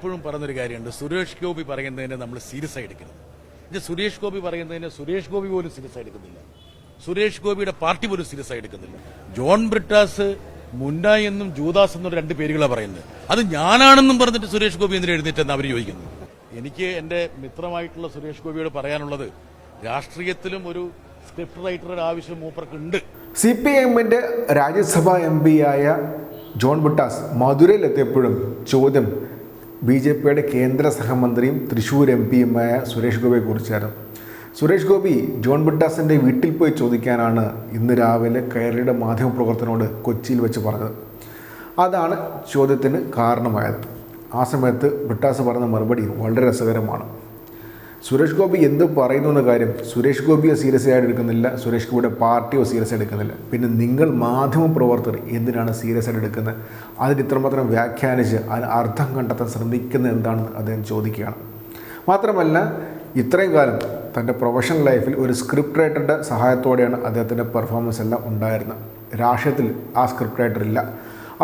എപ്പോഴും പറഞ്ഞൊരു കാര്യമുണ്ട്. സുരേഷ് ഗോപി പറയുന്നതിനെ നമ്മൾ സീരിയസ് ആയി എടുക്കരുത് ഇത് സുരേഷ് ഗോപി പറയുന്നതിനെ സുരേഷ് ഗോപി പോലും സീരിയസ് ആയി എടുക്കുന്നില്ല സുരേഷ് ഗോപിയുടെ പാർട്ടി പോലും സീരിയസ് ആയി എടുക്കുന്നില്ല ജോൺ ബ്രിട്ടാസ് മുന്ന എന്നും ജൂദാസ് എന്നും രണ്ട് പേരുകളാണ് പറയുന്നത്. അത് ഞാനാണെന്നും പറഞ്ഞിട്ട് സുരേഷ് ഗോപി എന്തിനാ എഴുന്നേറ്റെന്ന് അവർ ചോദിക്കുന്നു. എനിക്ക് എന്റെ മിത്രമായിട്ടുള്ള സുരേഷ് ഗോപിയോട് പറയാനുള്ളത് രാഷ്ട്രീയത്തിലും ഒരു സ്ക്രിപ്റ്റ് റൈറ്ററുടെ ആവശ്യം മൂപ്പർക്കുണ്ട്. സി പി എമ്മിന്റെ രാജ്യസഭാ എം ആയ ജോൺ ബുട്ടാസ് മധുരയിലെത്തിയപ്പോഴും ചോദ്യം ബി ജെ പിയുടെ കേന്ദ്ര സഹമന്ത്രിയും തൃശ്ശൂർ എം പിയുമായ സുരേഷ് ഗോപിയെ കുറിച്ചായിരുന്നു. സുരേഷ് ഗോപി ജോൺ ബിഡാസിന്റെ വീട്ടിൽ പോയി ചോദിക്കാനാണ് ഇന്ന് രാവിലെ കയറിയുടെ മാധ്യമപ്രവർത്തനോട് കൊച്ചിയിൽ വെച്ച് പറഞ്ഞത്. അതാണ് ചോദ്യത്തിന് കാരണമായത്. ആ സമയത്ത് ബിട്ടാസ് പറഞ്ഞ മറുപടി വളരെ രസകരമാണ്. സുരേഷ് ഗോപി എന്ത് പറയുന്നു എന്ന കാര്യം സുരേഷ് ഗോപിയെ സീരിയസ് ആയിട്ട് എടുക്കുന്നില്ല സുരേഷ് ഗോപിയുടെ പാർട്ടിയോ സീരിയസ് ആയിട്ട് എടുക്കുന്നില്ല. പിന്നെ നിങ്ങൾ മാധ്യമ പ്രവർത്തകർ എന്തിനാണ് സീരിയസ് ആയിട്ട് എടുക്കുന്നത്? അതിന് ഇത്രമാത്രം വ്യാഖ്യാനിച്ച് അതിന് അർത്ഥം കണ്ടെത്താൻ ശ്രമിക്കുന്നത് എന്താണെന്ന് അദ്ദേഹം ചോദിക്കുകയാണ്. മാത്രമല്ല ഇത്രയും കാലം തന്റെ പ്രൊഫഷണൽ ലൈഫിൽ ഒരു സ്ക്രിപ്റ്റ് റൈറ്ററുടെ സഹായത്തോടെയാണ് അദ്ദേഹത്തിന്റെ പെർഫോമൻസ് എല്ലാം ഉണ്ടായിരുന്നത്. രാഷ്ട്രീയത്തിൽ ആ സ്ക്രിപ്റ്റ് റൈറ്റർ ഇല്ല.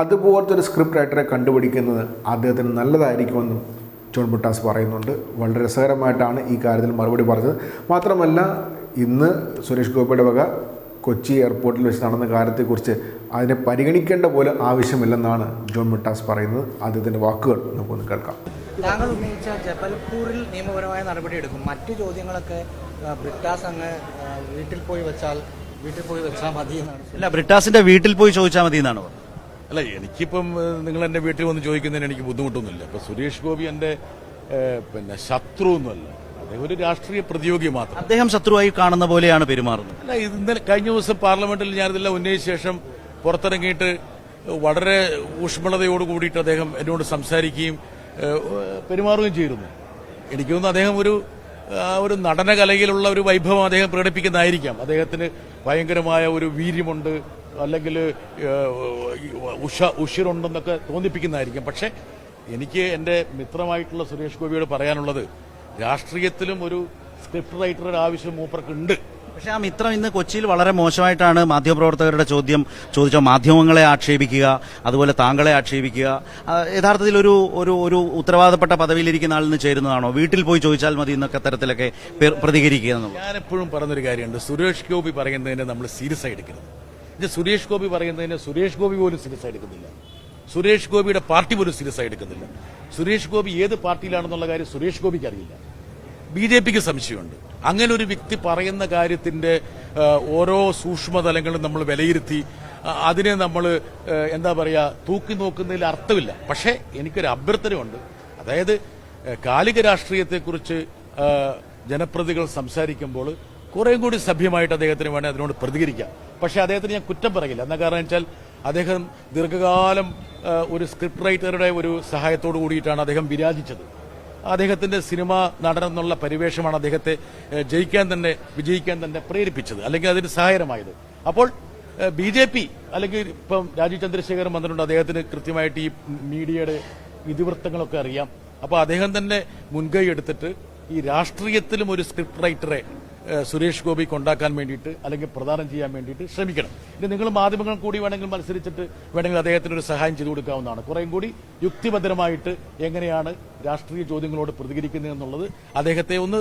അതുപോലത്തെ ഒരു സ്ക്രിപ്റ്റ് റൈറ്ററെ കണ്ടുപിടിക്കുന്നത് അദ്ദേഹത്തിന് നല്ലതായിരിക്കുമെന്നും ജോൺ ബുട്ടാസ് പറയുന്നുണ്ട്. വളരെ രസകരമായിട്ടാണ് ഈ കാര്യത്തിൽ മറുപടി പറഞ്ഞത്. മാത്രമല്ല ഇന്ന് സുരേഷ് ഗോപിയുടെ വക കൊച്ചി എയർപോർട്ടിൽ വെച്ച് നടന്ന കാര്യത്തെക്കുറിച്ച് അതിനെ പരിഗണിക്കേണ്ട പോലും ആവശ്യമില്ലെന്നാണ് ജോൺ മിട്ടാസ് പറയുന്നത്. അദ്ദേഹത്തിന്റെ വാക്കുകൾ നമുക്കൊന്ന് കേൾക്കാം. താങ്കൾ ഉന്നയിച്ച ജബൽപൂരിൽ നിയമപരമായ നടപടി എടുക്കും. മറ്റു ചോദ്യങ്ങളൊക്കെ ബ്രിട്ടാസ് അങ്ങ് വീട്ടിൽ പോയി വെച്ചാൽ വീട്ടിൽ പോയി വെച്ചാൽ മതി എന്നാണ് അല്ല ബ്രിട്ടാസിന്റെ വീട്ടിൽ പോയി ചോദിച്ചാൽ മതി എന്നാണ് പറഞ്ഞത് അല്ല എനിക്കിപ്പം നിങ്ങൾ എന്റെ വീട്ടിൽ വന്ന് ചോദിക്കുന്നതിന് എനിക്ക് ബുദ്ധിമുട്ടൊന്നുമില്ല. ഇപ്പൊ സുരേഷ് ഗോപി എന്റെ പിന്നെ ശത്രു ഒന്നുമല്ല അദ്ദേഹം ഒരു രാഷ്ട്രീയ പ്രതിയോഗി മാത്രം. അദ്ദേഹം ശത്രുവായി കാണുന്ന പോലെയാണ് പെരുമാറുന്നത്. അല്ല ഇന്നലെ കഴിഞ്ഞ ദിവസം പാർലമെന്റിൽ ഞാനിതെല്ലാം ഉന്നയിച്ച ശേഷം പുറത്തിറങ്ങിയിട്ട് വളരെ ഊഷ്മളതയോട് കൂടിയിട്ട് അദ്ദേഹം എന്നോട് സംസാരിക്കുകയും പെരുമാറുകയും ചെയ്തിരുന്നു. എനിക്ക് തോന്നുന്നു അദ്ദേഹം ഒരു ഒരു നടനകലയിലുള്ള ഒരു വൈഭവം അദ്ദേഹം പ്രകടിപ്പിക്കുന്നതായിരിക്കാം. അദ്ദേഹത്തിന് ഭയങ്കരമായ ഒരു വീര്യമുണ്ട് അല്ലെങ്കിൽ ഉഷ ഉഷിരുണ്ടെന്നൊക്കെ തോന്നിപ്പിക്കുന്നതായിരിക്കും. പക്ഷെ എനിക്ക് എന്റെ മിത്രമായിട്ടുള്ള സുരേഷ് ഗോപിയോട് പറയാനുള്ളത് രാഷ്ട്രീയത്തിലും ഒരു സ്ക്രിപ്റ്റ് റൈറ്ററുടെ ആവശ്യം മൂപ്പർക്കുണ്ട്. പക്ഷെ ആ മിത്രം ഇന്ന് കൊച്ചിയിൽ വളരെ മോശമായിട്ടാണ് മാധ്യമപ്രവർത്തകരുടെ ചോദ്യം ചോദിച്ച മാധ്യമങ്ങളെ ആക്ഷേപിക്കുക അതുപോലെ താങ്കളെ ആക്ഷേപിക്കുക. യഥാർത്ഥത്തിൽ ഒരു ഒരു ഒരു ഉത്തരവാദപ്പെട്ട പദവിയിലിരിക്കുന്ന ആളിന് ചേരുന്നതാണോ? വീട്ടിൽ പോയി ചോദിച്ചാൽ മതി എന്നൊക്കെ തരത്തിലൊക്കെ പ്രതികരിക്കുക ഞാൻ എപ്പോഴും പറഞ്ഞൊരു കാര്യമുണ്ട്. സുരേഷ് ഗോപി പറയുന്നതിനെ നമ്മൾ സീരിയസ് ആയി എടുക്കരുത്. ഇത് സുരേഷ് ഗോപി പറയുന്നതിനെ സുരേഷ് ഗോപി പോലും സീരിയസ് ആയി എടുക്കുന്നില്ല. സുരേഷ് ഗോപിയുടെ പാർട്ടി പോലും സീരിയസ് ആയി എടുക്കുന്നില്ല. സുരേഷ് ഗോപി ഏത് പാർട്ടിയിലാണെന്നുള്ള കാര്യം സുരേഷ് ഗോപിക്ക് അറിയില്ല. ബി ജെ പിക്ക് സംശയമുണ്ട്. അങ്ങനെ ഒരു വ്യക്തി പറയുന്ന കാര്യത്തിന്റെ ഓരോ സൂക്ഷ്മതലങ്ങളും നമ്മൾ വിലയിരുത്തി അതിനെ നമ്മൾ എന്താ പറയുക തൂക്കി നോക്കുന്നതിൽ അർത്ഥമില്ല. പക്ഷേ എനിക്കൊരു അഭ്യർത്ഥനയുണ്ട്. അതായത് കാലിക രാഷ്ട്രീയത്തെക്കുറിച്ച് ജനപ്രതികൾ സംസാരിക്കുമ്പോൾ കുറേ കൂടി സഭ്യമായിട്ട് അദ്ദേഹത്തിന് വേണേൽ അതിനോട് പ്രതികരിക്കാം. പക്ഷേ അദ്ദേഹത്തിന് ഞാൻ കുറ്റം പറയില്ല. എന്ന കാരണം വെച്ചാൽ അദ്ദേഹം ദീർഘകാലം ഒരു സ്ക്രിപ്റ്റ് റൈറ്ററുടെ ഒരു സഹായത്തോടു കൂടിയിട്ടാണ് അദ്ദേഹം വിരാജിച്ചത്. അദ്ദേഹത്തിന്റെ സിനിമ നടനെന്നുള്ള പരിവേഷമാണ് അദ്ദേഹത്തെ ജയിക്കാൻ തന്നെ വിജയിക്കാൻ തന്നെ പ്രേരിപ്പിച്ചത് അല്ലെങ്കിൽ അതിന് സഹായകരമായത്. അപ്പോൾ ബി ജെ പി അല്ലെങ്കിൽ ഇപ്പം രാജീവ് ചന്ദ്രശേഖരൻ വന്നിട്ടുണ്ട് അദ്ദേഹത്തിന് കൃത്യമായിട്ട് ഈ മീഡിയയുടെ ഇതിവൃത്തങ്ങളൊക്കെ അറിയാം. അപ്പോൾ അദ്ദേഹം തന്നെ മുൻകൈ എടുത്തിട്ട് ഈ രാഷ്ട്രീയത്തിലും ഒരു സ്ക്രിപ്റ്റ് റൈറ്ററെ സുരേഷ് ഗോപി കൊണ്ടാക്കാൻ വേണ്ടിയിട്ട് അല്ലെങ്കിൽ പ്രദാനം ചെയ്യാൻ വേണ്ടിയിട്ട് ശ്രമിക്കണം. ഇനി നിങ്ങൾ മാധ്യമങ്ങൾ കൂടി വേണമെങ്കിൽ മത്സരിച്ചിട്ട് വേണമെങ്കിൽ അദ്ദേഹത്തിന് ഒരു സഹായം ചെയ്തു കൊടുക്കാവുന്നതാണ്. കുറേയും കൂടി യുക്തിഭദ്രമായിട്ട് എങ്ങനെയാണ് രാഷ്ട്രീയ ചോദ്യങ്ങളോട് പ്രതികരിക്കുന്നത് എന്നുള്ളത് അദ്ദേഹത്തെ ഒന്ന്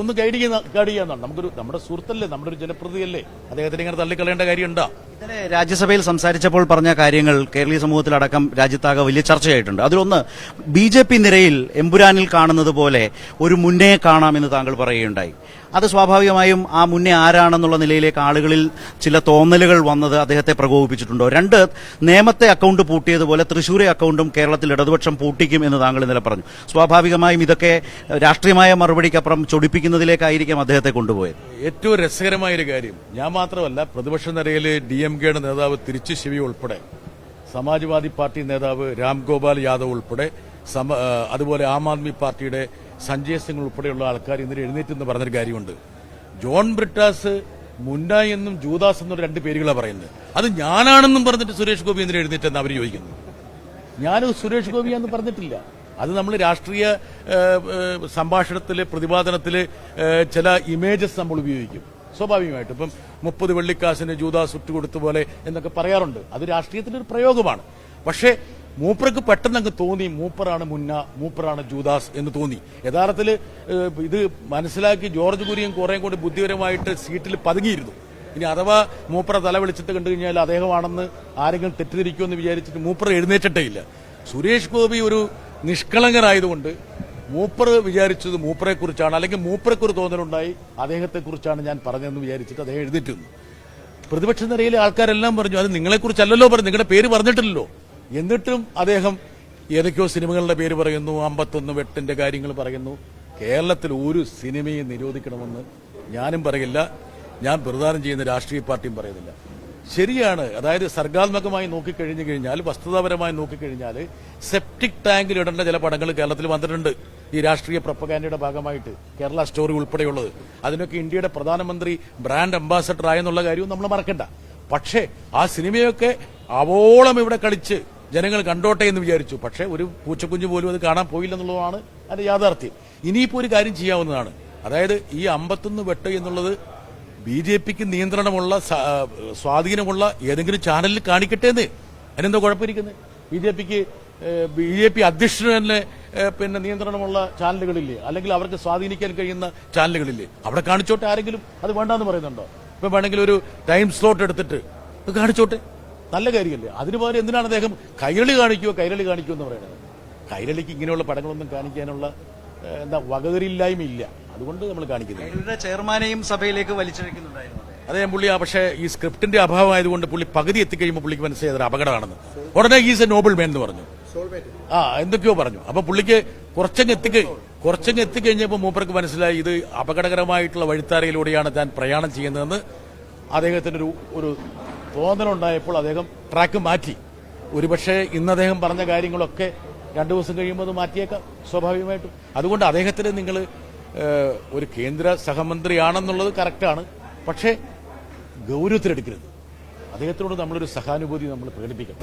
ഒന്ന് ഗൈഡ് ചെയ്യുന്ന ഗൈഡ് ചെയ്യാന്നാണ് നമുക്കൊരു നമ്മുടെ സുഹൃത്തല്ലേ നമ്മുടെ ഒരു ജനപ്രതിയല്ലേ അദ്ദേഹത്തിന് ഇങ്ങനെ തള്ളിക്കളയേണ്ട കാര്യമുണ്ടോ? ഇന്നലെ രാജ്യസഭയിൽ സംസാരിച്ചപ്പോൾ പറഞ്ഞ കാര്യങ്ങൾ കേരളീയ സമൂഹത്തിലടക്കം രാജ്യത്താകെ വലിയ ചർച്ചയായിട്ടുണ്ട്. അതിലൊന്ന് ബി ജെ പി നിരയിൽ എമ്പുരാനിൽ കാണുന്നത് പോലെ ഒരു മുന്നേ കാണാമെന്ന് താങ്കൾ പറയുകയുണ്ടായി. അത് സ്വാഭാവികമായും ആ മുന്നേ ആരാണെന്നുള്ള നിലയിലേക്ക് ആളുകളിൽ ചില തോന്നലുകൾ വന്നത് അദ്ദേഹത്തെ പ്രകോപിപ്പിച്ചിട്ടുണ്ടോ? രണ്ട് നേമത്തെ അക്കൗണ്ട് പൂട്ടിയതുപോലെ തൃശൂരെ അക്കൗണ്ടും കേരളത്തിൽ ഇടതുപക്ഷം പൂട്ടിക്കും എന്ന് താങ്കൾ ഇന്നലെ പറഞ്ഞു. സ്വാഭാവികമായും ഇതൊക്കെ രാഷ്ട്രീയമായ മറുപടിക്കപ്പുറം ചൊടിപ്പിക്കുന്നതിലേക്കായിരിക്കും അദ്ദേഹത്തെ കൊണ്ടുപോയത്. ഏറ്റവും രസകരമായ ഒരു കാര്യം ഞാൻ മാത്രമല്ല പ്രതിപക്ഷ നിരയിൽ ഡി എം കെയുടെ നേതാവ് തിരിച്ചു ശിവി ഉൾപ്പെടെ സമാജ്വാദി പാർട്ടി നേതാവ് രാം ഗോപാൽ യാദവ് ഉൾപ്പെടെ അതുപോലെ ആം ആദ്മി പാർട്ടിയുടെ സഞ്ജയ് സിംഗ് ഉൾപ്പെടെയുള്ള ആൾക്കാർ ഇന്നലെ എഴുന്നേറ്റെന്ന് പറഞ്ഞൊരു കാര്യമുണ്ട്. ജോൺ ബ്രിട്ടാസ് മുന്ന എന്നും ജൂദാസ് എന്നൊരു രണ്ട് പേരുകളാണ് പറയുന്നത്. അത് ഞാനാണെന്നും പറഞ്ഞിട്ട് സുരേഷ് ഗോപി എന്തിനാ എഴുന്നേറ്റെന്ന് അവർ ചോദിക്കുന്നു. ഞാൻ സുരേഷ് ഗോപിയാന്ന് പറഞ്ഞിട്ടില്ല. അത് നമ്മൾ രാഷ്ട്രീയ സംഭാഷണത്തിൽ പ്രതിപാദനത്തിൽ ചില ഇമേജസ് നമ്മൾ ഉപയോഗിക്കും. സ്വാഭാവികമായിട്ടും. ഇപ്പം മുപ്പത് വെള്ളിക്കാശിന് ജൂതാസ് കൊടുത്ത പോലെ എന്നൊക്കെ പറയാറുണ്ട്. അത് രാഷ്ട്രീയത്തിന്റെ ഒരു പ്രയോഗമാണ്. പക്ഷേ മൂപ്പർക്ക് പെട്ടെന്ന് അങ്ങ് തോന്നി മൂപ്പറാണ് മുന്ന മൂപ്പറാണ് ജൂദാസ് എന്ന് തോന്നി. യഥാർത്ഥത്തിൽ ഇത് മനസ്സിലാക്കി ജോർജ് കുര്യൻ കുറേ കൂടി ബുദ്ധിപരമായിട്ട് സീറ്റിൽ പതുങ്ങിയിരുന്നു. ഇനി അഥവാ മൂപ്പറ തല വിളിച്ചിട്ട് കണ്ടു കഴിഞ്ഞാൽ അദ്ദേഹമാണെന്ന് ആരെങ്കിലും തെറ്റിദ്ധരിക്കുമെന്ന് വിചാരിച്ചിട്ട് മൂപ്പർ എഴുന്നേറ്റിട്ടേ ഇല്ല. സുരേഷ് ഗോപി ഒരു നിഷ്കളങ്കരായതുകൊണ്ട് മൂപ്പർ വിചാരിച്ചത് മൂപ്പറെ കുറിച്ചാണ് അല്ലെങ്കിൽ മൂപ്പറെക്കൊരു തോന്നലുണ്ടായി അദ്ദേഹത്തെ കുറിച്ചാണ് ഞാൻ പറഞ്ഞതെന്ന് വിചാരിച്ചിട്ട് അദ്ദേഹം എഴുതിയിട്ടിരുന്നു പ്രതിപക്ഷ നിരയിലെ ആൾക്കാരെല്ലാം പറഞ്ഞു അത് നിങ്ങളെക്കുറിച്ചല്ലല്ലോ പറഞ്ഞു നിങ്ങളുടെ പേര് പറഞ്ഞിട്ടില്ലല്ലോ. എന്നിട്ടും അദ്ദേഹം ഏതൊക്കെയോ സിനിമകളുടെ പേര് പറയുന്നു അമ്പത്തൊന്ന് വെട്ടിന്റെ കാര്യങ്ങൾ പറയുന്നു. കേരളത്തിൽ ഒരു സിനിമയും നിരോധിക്കണമെന്ന് ഞാനും പറയില്ല. ഞാൻ പ്രദാനം ചെയ്യുന്ന രാഷ്ട്രീയ പാർട്ടിയും പറയുന്നില്ല. ശരിയാണ് അതായത് സർഗാത്മകമായി നോക്കിക്കഴിഞ്ഞു കഴിഞ്ഞാൽ വസ്തുതാപരമായി നോക്കിക്കഴിഞ്ഞാൽ സെപ്റ്റിക് ടാങ്കിൽ ഇടേണ്ട ചില പടങ്ങൾ കേരളത്തിൽ വന്നിട്ടുണ്ട്. ഈ രാഷ്ട്രീയ പ്രൊപ്പഗാൻഡയുടെ ഭാഗമായിട്ട് കേരള സ്റ്റോറി ഉൾപ്പെടെയുള്ളത്. അതിനൊക്കെ ഇന്ത്യയുടെ പ്രധാനമന്ത്രി ബ്രാൻഡ് അംബാസഡർ ആയെന്നുള്ള കാര്യവും നമ്മൾ മറക്കണ്ട. പക്ഷേ ആ സിനിമയൊക്കെ അവോളം ഇവിടെ കളിച്ച് ജനങ്ങൾ കണ്ടോട്ടെ എന്ന് വിചാരിച്ചു. പക്ഷേ ഒരു പൂച്ചക്കുഞ്ഞ് പോലും അത് കാണാൻ പോയില്ലെന്നുള്ളതാണ് അതിന്റെ യാഥാർത്ഥ്യം. ഇനിയിപ്പോൾ ഒരു കാര്യം ചെയ്യാവുന്നതാണ്. അതായത് ഈ അമ്പത്തൊന്ന് വെട്ട് എന്നുള്ളത് ബി ജെ പിക്ക് നിയന്ത്രണമുള്ള സ്വാധീനമുള്ള ഏതെങ്കിലും ചാനലിൽ കാണിക്കട്ടെ എന്ന്. അതിനെന്തോ കുഴപ്പമിരിക്കുന്നത് ബി ജെ പിക്ക് ബി ജെ പി അധ്യക്ഷന് തന്നെ പിന്നെ നിയന്ത്രണമുള്ള ചാനലുകളില്ലേ? അല്ലെങ്കിൽ അവർക്ക് സ്വാധീനിക്കാൻ കഴിയുന്ന ചാനലുകളില്ലേ? അവിടെ കാണിച്ചോട്ടെ ആരെങ്കിലും? അത് വേണ്ടാന്ന് പറയുന്നുണ്ടോ? ഇപ്പം വേണമെങ്കിൽ ഒരു ടൈം സ്ലോട്ട് എടുത്തിട്ട് കാണിച്ചോട്ടെ. നല്ല കാര്യമല്ലേ? അതിന് പകരം എന്തിനാണ് അദ്ദേഹം കൈരളി കാണിക്കുമോ കൈരളി കാണിക്കുമോ എന്ന് പറയുന്നത്? കൈരളിക്ക് ഇങ്ങനെയുള്ള പടങ്ങളൊന്നും കാണിക്കാനുള്ള എന്താ വകതിരില്ലായ്മ ഇല്ല അതുകൊണ്ട് നമ്മൾ കാണിക്കുന്നത് ചെയർമാനെയും സഭയിലേക്ക് വലിച്ചിഴക്കുന്നുണ്ടായിരുന്നു അതേ. പുള്ളി ആ പക്ഷേ ഈ സ്ക്രിപ്റ്റിന്റെ അഭാവമായതുകൊണ്ട് പുള്ളി പകുതി എത്തിക്കഴിയുമ്പോൾ പുള്ളിക്ക് മനസ്സിലായത് അപകടമാണെന്ന്. ഉടനെ ഈസ് എ നോബിൾ മേൻ എന്ന് പറഞ്ഞു. ആ എന്തൊക്കെയോ പറഞ്ഞു. അപ്പൊ പുള്ളിക്ക് കുറച്ചങ്ങ് എത്തിക്ക കുറച്ചങ്ങ് എത്തിക്കഴിഞ്ഞപ്പോൾ മൂപ്പർക്ക് മനസ്സിലായി ഇത് അപകടകരമായിട്ടുള്ള വഴിത്താരയിലൂടെയാണ് താൻ പ്രയാണം ചെയ്യുന്നതെന്ന് അദ്ദേഹത്തിന്റെ ഒരു ഒരു തോന്നലുണ്ടായപ്പോൾ അദ്ദേഹം ട്രാക്ക് മാറ്റി. ഒരുപക്ഷെ ഇന്ന് അദ്ദേഹം പറഞ്ഞ കാര്യങ്ങളൊക്കെ രണ്ടു ദിവസം കഴിയുമ്പോൾ അത് മാറ്റിയേക്കാം സ്വാഭാവികമായിട്ടും. അതുകൊണ്ട് അദ്ദേഹത്തിന് നിങ്ങൾ ഒരു കേന്ദ്ര സഹമന്ത്രിയാണെന്നുള്ളത് കറക്റ്റാണ് പക്ഷേ ഗൗരവത്തിലെടുക്കരുത്. അദ്ദേഹത്തിനോട് നമ്മളൊരു സഹാനുഭൂതി നമ്മൾ പ്രകടിപ്പിക്കണം.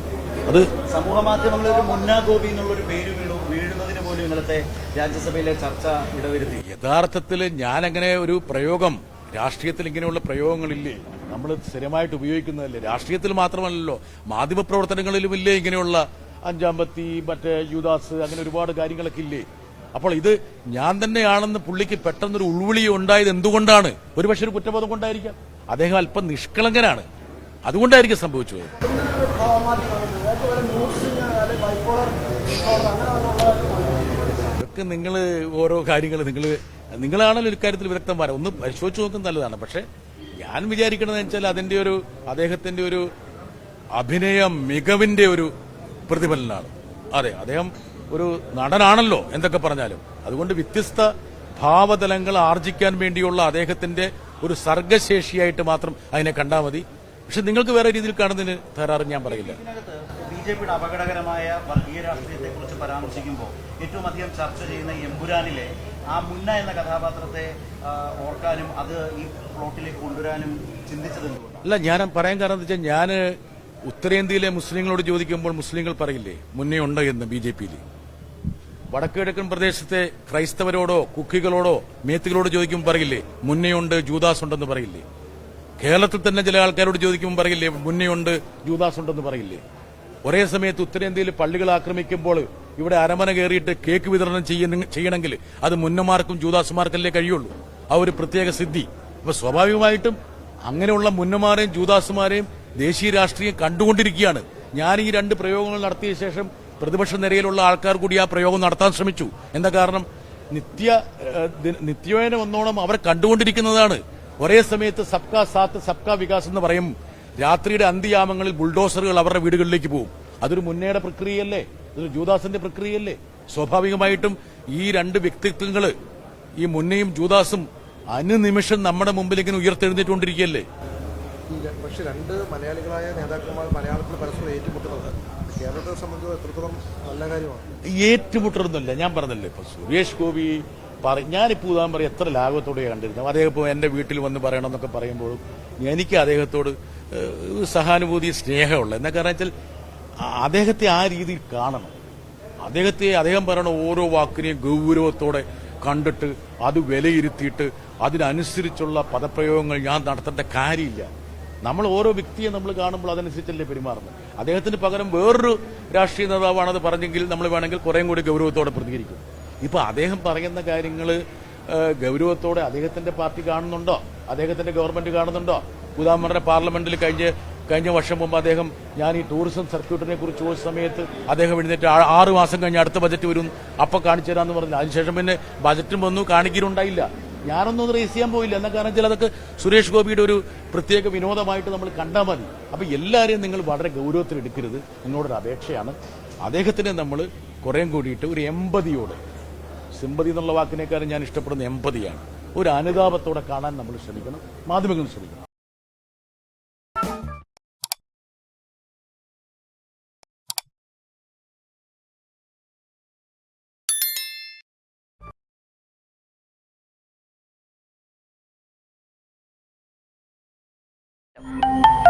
അത് സമൂഹ മാധ്യമങ്ങളിൽ ഒരു മുന്നാ ഗോപി പേര് വീണു വീഴുന്നതിന് പോലും ഇന്നലത്തെ രാജ്യസഭയിലെ ചർച്ച ഇടവരുത്തി. യഥാർത്ഥത്തിൽ ഞാനങ്ങനെ ഒരു പ്രയോഗം രാഷ്ട്രീയത്തിൽ ഇങ്ങനെയുള്ള പ്രയോഗങ്ങളില്ലേ നമ്മൾ സ്ഥിരമായിട്ട് ഉപയോഗിക്കുന്നതല്ലേ? രാഷ്ട്രീയത്തിൽ മാത്രമല്ലല്ലോ. മാധ്യമപ്രവർത്തനങ്ങളിലും ഇല്ലേ ഇങ്ങനെയുള്ള അഞ്ചാമ്പത്തി മറ്റേ യുദാസ് അങ്ങനെ ഒരുപാട് കാര്യങ്ങളൊക്കെ ഇല്ലേ? അപ്പോൾ ഇത് ഞാൻ തന്നെയാണെന്ന് പുള്ളിക്ക് പെട്ടെന്നൊരു ഉൾവിളി ഉണ്ടായത് എന്തുകൊണ്ടാണ്? ഒരുപക്ഷെ ഒരു കുറ്റബോധം കൊണ്ടായിരിക്കാം. അദ്ദേഹം അല്പം നിഷ്കളങ്കനാണ്. അതുകൊണ്ടായിരിക്കും സംഭവിച്ചു. ഇതൊക്കെ നിങ്ങൾ ഓരോ കാര്യങ്ങൾ നിങ്ങൾ നിങ്ങളാണല്ലോ ഇക്കാര്യത്തിൽ വിദഗ്ധന്മാരെ. ഒന്ന് പരിശോധിച്ച് നോക്കുന്നത് നല്ലതാണ്. പക്ഷെ ഞാൻ വിചാരിക്കുന്നത് വെച്ചാൽ അതിന്റെ ഒരു അദ്ദേഹത്തിന്റെ ഒരു അഭിനയ മികവിന്റെ ഒരു പ്രതിഫലനാണ്. അതെ അദ്ദേഹം ഒരു നടനാണല്ലോ എന്തൊക്കെ പറഞ്ഞാലും. അതുകൊണ്ട് വ്യത്യസ്ത ഭാവതലങ്ങൾ ആർജിക്കാൻ വേണ്ടിയുള്ള അദ്ദേഹത്തിന്റെ ഒരു സർഗശേഷിയായിട്ട് മാത്രം അതിനെ കണ്ടാൽ മതി. പക്ഷെ നിങ്ങൾക്ക് വേറെ രീതിയിൽ കാണുന്നതിന് തരാറ് ഞാൻ പറയില്ല. ബിജെപിയുടെ അപകടകരമായ വർഗീയ രാഷ്ട്രീയത്തെ കുറിച്ച് പരാമർശിക്കുമ്പോൾ ഏറ്റവും അധികം ചർച്ച ചെയ്യുന്ന എമ്പുരാനിലെ ആ മുന്ന എന്ന കഥാപാത്രത്തെ ഓർക്കാനും അത് ഈ പ്ലോട്ടിലേക്ക് കൊണ്ടുവരാനും ചിന്തിച്ചത് അല്ല ഞാൻ പറയാൻ കാരണം വെച്ചാൽ ഞാൻ ഉത്തരേന്ത്യയിലെ മുസ്ലിങ്ങളോട് ചോദിക്കുമ്പോൾ മുസ്ലിങ്ങൾ പറയില്ലേ മുന്നേ ഉണ്ട് എന്ന് ബി ജെ പിയിൽ വടക്കുകിഴക്കൻ പ്രദേശത്തെ ക്രൈസ്തവരോടോ കുക്കികളോടോ മേത്തുകളോട് ചോദിക്കുമ്പോൾ പറയില്ലേ മുന്നേയുണ്ട് ജൂദാസ് ഉണ്ടെന്ന് പറയില്ലേ. കേരളത്തിൽ തന്നെ ചില ആൾക്കാരോട് ചോദിക്കുമ്പോൾ പറയില്ലേ മുന്നേയുണ്ട് ജൂദാസ് ഉണ്ടെന്ന് പറയില്ലേ. ഒരേ സമയത്ത് ഉത്തരേന്ത്യയിൽ പള്ളികൾ ആക്രമിക്കുമ്പോൾ ഇവിടെ അരമന കയറിയിട്ട് കേക്ക് വിതരണം ചെയ്യണമെങ്കിൽ അത് മുന്നന്മാർക്കും ജൂദാസുമാർക്കല്ലേ കഴിയുള്ളൂ. ആ ഒരു പ്രത്യേക സിദ്ധി. അപ്പൊ സ്വാഭാവികമായിട്ടും അങ്ങനെയുള്ള മുന്നമാരെയും ജൂദാസുമാരെയും ദേശീയ രാഷ്ട്രീയം കണ്ടുകൊണ്ടിരിക്കുകയാണ്. ഞാൻ ഈ രണ്ട് പ്രയോഗങ്ങൾ നടത്തിയ ശേഷം പ്രതിപക്ഷ നിരയിലുള്ള ആൾക്കാർ കൂടി ആ പ്രയോഗം നടത്താൻ ശ്രമിച്ചു. എന്താ കാരണം? നിത്യ നിത്യേന ഒന്നോണം അവർ കണ്ടുകൊണ്ടിരിക്കുന്നതാണ്. ഒരേ സമയത്ത് സബ്കാ സാത്ത് സബ്കാ വികാസ് എന്ന് പറയും. രാത്രിയുടെ അന്ത്യയാമങ്ങളിൽ ബുൾഡോസറുകൾ അവരുടെ വീടുകളിലേക്ക് പോകും. അതൊരു മുന്നേറ്റ പ്രക്രിയയല്ലേ? അതൊരു ജൂദാസിന്റെ പ്രക്രിയയല്ലേ? സ്വാഭാവികമായിട്ടും ഈ രണ്ട് വ്യക്തിത്വങ്ങൾ ഈ മുന്നയും ജൂദാസും അനുനിമിഷം നമ്മുടെ മുമ്പിൽ ഇങ്ങനെ ഉയർത്തെഴുന്നേറ്റുകൊണ്ടിരിക്കുകയല്ലേ പക്ഷെ രണ്ട് മലയാളികളായ നേതാക്കന്മാർ മലയാളത്തിൽ പരസ്പരം ഏറ്റുമുട്ടുന്നത് കേരളത്തെ സംബന്ധിച്ച് എത്രത്തോളം നല്ല കാര്യമാണ്? ഏറ്റുമുട്ടുന്നില്ല ഞാൻ പറഞ്ഞല്ലേ ഇപ്പൊ. സുരേഷ് ഗോപി പറ ഞാനിപ്പോൾ ഉദാഹരണം പറയും എത്ര ലാഘവത്തോടെ കണ്ടിരുന്നു അദ്ദേഹം ഇപ്പോൾ എന്റെ വീട്ടിൽ വന്ന് പറയണമെന്നൊക്കെ പറയുമ്പോഴും എനിക്ക് അദ്ദേഹത്തോട് സഹാനുഭൂതി സ്നേഹമുള്ള. എന്നാ കാരണം വെച്ചാൽ അദ്ദേഹത്തെ ആ രീതിയിൽ കാണണം. അദ്ദേഹത്തെ അദ്ദേഹം പറയണ ഓരോ വാക്കിനെയും ഗൗരവത്തോടെ കണ്ടിട്ട് അത് വിലയിരുത്തിയിട്ട് അതിനനുസരിച്ചുള്ള പദപ്രയോഗങ്ങൾ ഞാൻ നടത്തേണ്ട കാര്യമില്ല. നമ്മൾ ഓരോ വ്യക്തിയെ നമ്മൾ കാണുമ്പോൾ അതനുസരിച്ചല്ലേ പെരുമാറുന്നത്? അദ്ദേഹത്തിന് പകരം വേറൊരു രാഷ്ട്രീയ നേതാവാണ് അത് പറഞ്ഞെങ്കിൽ നമ്മൾ വേണമെങ്കിൽ കുറേം കൂടി ഗൗരവത്തോടെ പ്രതികരിക്കും. ഇപ്പൊ അദ്ദേഹം പറയുന്ന കാര്യങ്ങൾ ഗൗരവത്തോടെ അദ്ദേഹത്തിന്റെ പാർട്ടി കാണുന്നുണ്ടോ? അദ്ദേഹത്തിന്റെ ഗവൺമെന്റ് കാണുന്നുണ്ടോ? ഉദാഹരണ പാർലമെന്റിൽ കഴിഞ്ഞ കഴിഞ്ഞ വർഷം മുമ്പ് അദ്ദേഹം ഞാൻ ഈ ടൂറിസം സർക്യൂട്ടിനെ കുറിച്ച് ചോദിച്ച സമയത്ത് അദ്ദേഹം എഴുന്നേറ്റ് ആറ് മാസം കഴിഞ്ഞ് അടുത്ത ബജറ്റ് വരും. അപ്പൊ കാണിച്ചു തരാമെന്ന് പറഞ്ഞു. അതിനുശേഷം പിന്നെ ബജറ്റും വന്നു കാണിക്കലുണ്ടായില്ല. ഞാനൊന്നും റേസ് ചെയ്യാൻ പോയില്ല. എന്ന കാരണം വെച്ചാൽ അതൊക്കെ സുരേഷ് ഗോപിയുടെ ഒരു പ്രത്യേക വിനോദമായിട്ട് നമ്മൾ കണ്ടാൽ മതി. അപ്പൊ എല്ലാവരെയും നിങ്ങൾ വളരെ ഗൗരവത്തിൽ എടുക്കരുത്. നിങ്ങളോടൊരു അപേക്ഷയാണ്. അദ്ദേഹത്തിനെ നമ്മൾ കുറേം കൂടിയിട്ട് ഒരു എമ്പതിയോട് സിമ്പതി എന്നുള്ള വാക്കിനേക്കാളും ഞാൻ ഇഷ്ടപ്പെടുന്ന എമ്പതിയാണ് ഒരു അനുതാപത്തോടെ കാണാൻ നമ്മൾ ശ്രമിക്കണം. മാധ്യമങ്ങൾ ശ്രമിക്കണം. Yep.